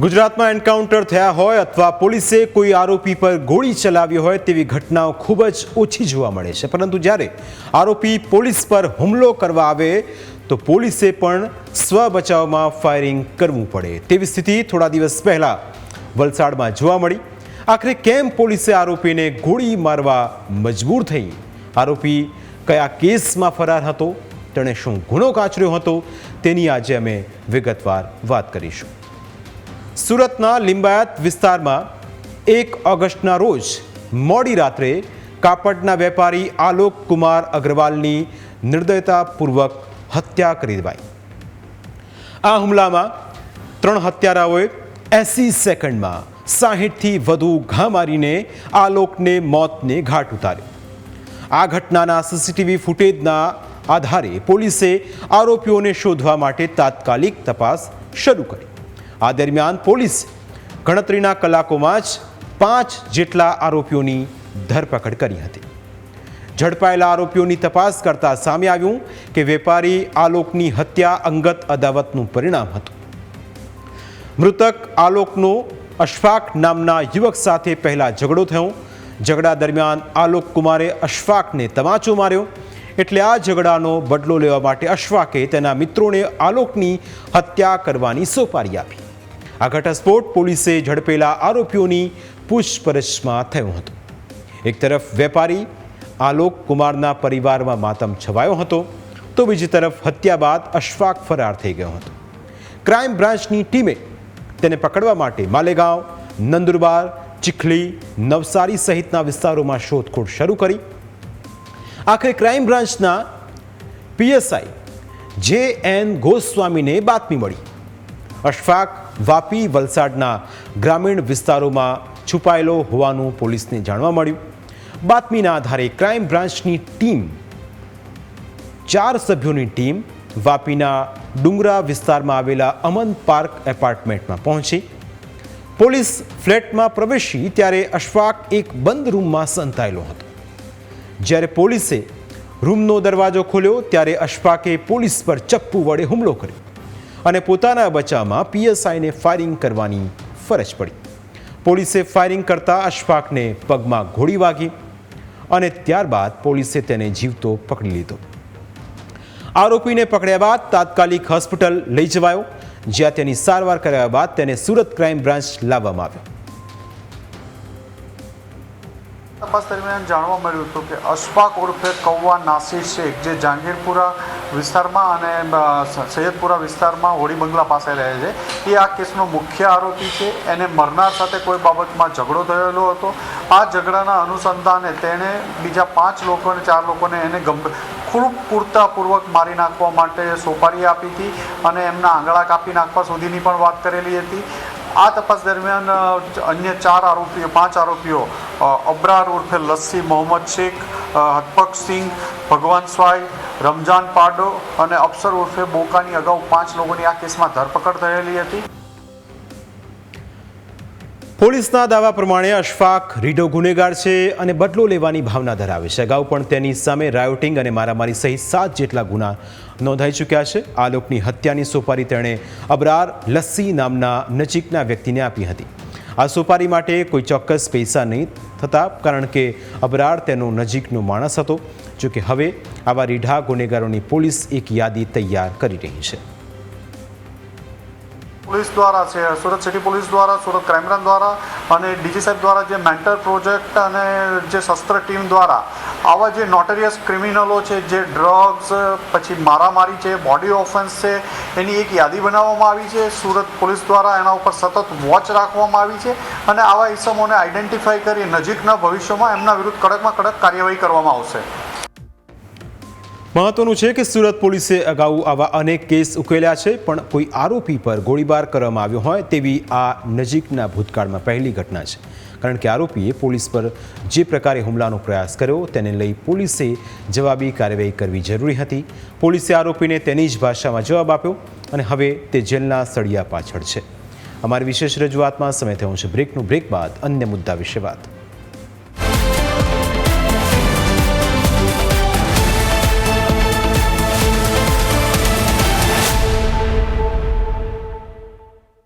ગુજરાતમાં એન્કાઉન્ટર થયા હોય અથવા પોલીસે કોઈ આરોપી પર ગોળી ચલાવી હોય તેવી ઘટનાઓ ખૂબ જ ઓછી જોવા મળે છે. પરંતુ જ્યારે આરોપી પોલીસ પર હુમલો કરવા આવે, તો પોલીસે પણ સ્વ બચાવમાં ફાયરિંગ કરવું પડે. તેવી સ્થિતિ થોડા દિવસ પહેલા વલસાડમાં જોવા મળી. આખરે કેમ પોલીસે આરોપીને ગોળી મારવા મજબૂર થઈ? આરોપી કયા કેસમાં ફરાર હતો? તેણે શું ગુનો કાચર્યો હતો? તેની આજે અમે વિગતવાર વાત કરીશું. સુરતના લિંબાયત વિસ્તારમાં એક ઓગસ્ટના રોજ મોડી રાત્રે કાપડના વેપારી આલોક કુમાર અગ્રવાલની નિર્દયતાપૂર્વક હત્યા કરી દેવાઈ. આ હુમલામાં ત્રણ હત્યારાઓએ એંસી સેકન્ડમાં સાહીઠથી વધુ ઘા મારીને આલોકને મોતને ઘાટ ઉતાર્યો. આ ઘટનાના સીસીટીવી ફૂટેજના આધારે પોલીસે આરોપીઓને શોધવા માટે તાત્કાલિક તપાસ શરૂ કરી. આ દરમિયાન પોલીસ ગણતરીના કલાકોમાં જ પાંચ જેટલા આરોપીઓની ધરપકડ કરી હતી. ઝડપાયેલા આરોપીઓની તપાસ કરતા સામે આવ્યું કે વેપારી આલોકની હત્યા અંગત અદાવતનું પરિણામ હતું. મૃતક આલોકનો અશફાક નામના યુવક સાથે પહેલા ઝઘડો થયો. ઝઘડા દરમિયાન આલોક કુમારે અશફાકને તમાચો માર્યો. એટલે આ ઝઘડાનો બદલો લેવા માટે અશફાકે તેના મિત્રોને આલોકની હત્યા કરવાની સોપારી આપી. આ ઘટસ્ફોટ પોલીસે ઝડપેલા આરોપીઓની પૂછપરછમાં થયો હતો. એક તરફ વેપારી આલોક કુમારના પરિવારમાં માતમ છવાયો હતો, તો બીજી તરફ હત્યા બાદ અશફાક ફરાર થઈ ગયો હતો. ક્રાઇમ બ્રાન્ચની ટીમે તેને પકડવા માટે માલેગાંવ, નંદુરબાર, ચીખલી, નવસારી સહિતના વિસ્તારોમાં શોધખોળ શરૂ કરી. આખરે ક્રાઇમ બ્રાન્ચના પીએસઆઈ જે એન ગોસ્વામીને બાતમી મળી. અશફાક વાપી વલસાડના ગ્રામીણ વિસ્તારોમાં છુપાયેલો હોવાનું પોલીસને જાણવા મળ્યું. બાતમીના આધારે ક્રાઇમ બ્રાન્ચની ટીમ, ચાર સભ્યોની ટીમ વાપીના ડુંગરા વિસ્તારમાં આવેલા અમન પાર્ક એપાર્ટમેન્ટમાં પહોંચી. પોલીસ ફ્લેટમાં પ્રવેશી ત્યારે અશફાક એક બંધ રૂમમાં સંતાયેલો હતો. જ્યારે પોલીસે રૂમનો દરવાજો ખોલ્યો ત્યારે અશફાકે પોલીસ પર ચપ્પુ વડે હુમલો કર્યો. અને પોતાના બચાવમાં પીએસઆઈને ફાયરિંગ કરવાની ફરજ પડી. પોલીસે ફાયરિંગ કરતા અશફાકને પગમાં ગોળી વાગી અને ત્યારબાદ પોલીસે તેને જીવતો પકડી લીધો. આરોપીને પકડ્યા બાદ તાત્કાલિક હોસ્પિટલ લઈ જવાયો, જ્યાં તેની સારવાર કરાવ્યા બાદ તેને સુરત ક્રાઇમ બ્રાન્ચ લાવવામાં આવ્યો. તપાસ દરમિયાન જાણવા મળ્યું હતું કે અશફાક ઉર્ફે કૌવા નાસિર શેખ, જે જહાંગીરપુરા વિસ્તારમાં અને સૈયદપુરા વિસ્તારમાં હોળી બંગલા પાસે રહે છે. એ આ કેસનો મુખ્ય આરોપી છે. એને મરનાર સાથે કોઈ બાબતમાં ઝઘડો થયેલો હતો. આ ઝઘડાના અનુસંધાને તેણે બીજા પાંચ લોકોને ચાર લોકોને એને ગંભીર ખૂબ પૂરતાપૂર્વક મારી નાખવા માટે સોપારી આપી હતી અને એમના આંગળા કાપી નાખવા સુધીની પણ વાત કરેલી હતી. આ તપાસ દરમિયાન અન્ય ચાર આરોપીઓ, પાંચ આરોપીઓ અબ્રાર ઉર્ફે લસ્સી મોહમ્મદ શેખ હતપક સિંહ ભગવાન સ્વાઈ રમજાન પાડો અને અફસર ઉર્ફે બોકાની અગાઉ પાંચ લોકોની આ કેસમાં ધરપકડ થયેલી હતી. પોલીસના દાવા પ્રમાણે અશફાક, રીઢો ગુનેગાર છે અને બદલો લેવાની ભાવના ધરાવે છે. અગાઉ પણ તેની સામે રાયોટિંગ અને મારામારી સહિત સાત જેટલા ગુના નોંધાઈ ચૂક્યા છે. આ લોકની હત્યાની સોપારી તેણે અબરાર લસ્સી નામના નજીકના વ્યક્તિને આપી હતી. આ સોપારી માટે કોઈ ચોક્કસ પૈસા નહીં થતા, કારણ કે અબરાર તેનો નજીકનો માણસ હતો. જો કે હવે આવા રીઢા ગુનેગારોની પોલીસ એક યાદી તૈયાર કરી રહી છે. પોલીસ દ્વારા છે, સુરત સિટી પોલીસ દ્વારા, સુરત ક્રાઇમ બ્રાન્ચ દ્વારા અને ડીજી સાહેબ દ્વારા જે મેન્ટર પ્રોજેક્ટ અને જે શસ્ત્ર ટીમ દ્વારા આવા જે નોટરિયસ ક્રિમિનલો છે, જે ડ્રગ્સ, પછી મારામારી છે, બોડી ઓફેન્સ છે, એની એક યાદી બનાવવામાં આવી છે. સુરત પોલીસ દ્વારા એના ઉપર સતત વોચ રાખવામાં આવી છે અને આવા ઇસમોને આઈડેન્ટિફાઈ કરી નજીકના ભવિષ્યમાં એમના વિરુદ્ધ કડકમાં કડક કાર્યવાહી કરવામાં આવશે. મહત્વનું છે કે સુરત પોલીસે અગાઉ આવા અનેક કેસ ઉકેલ્યા છે, પણ કોઈ આરોપી પર ગોળીબાર કરવામાં આવ્યો હોય તેવી આ નજીકના ભૂતકાળમાં પહેલી ઘટના છે. કારણ કે આરોપીએ પોલીસ પર જે પ્રકારે હુમલાનો પ્રયાસ કર્યો તેને લઈ પોલીસે જવાબી કાર્યવાહી કરવી જરૂરી હતી. પોલીસે આરોપીને તેની જ ભાષામાં જવાબ આપ્યો અને હવે તે જેલના સળિયા પાછળ છે. અમારી વિશેષ રજૂઆતમાં સમય થયો છે. બ્રેકનું બ્રેક બાદ અન્ય મુદ્દા વિશે વાત.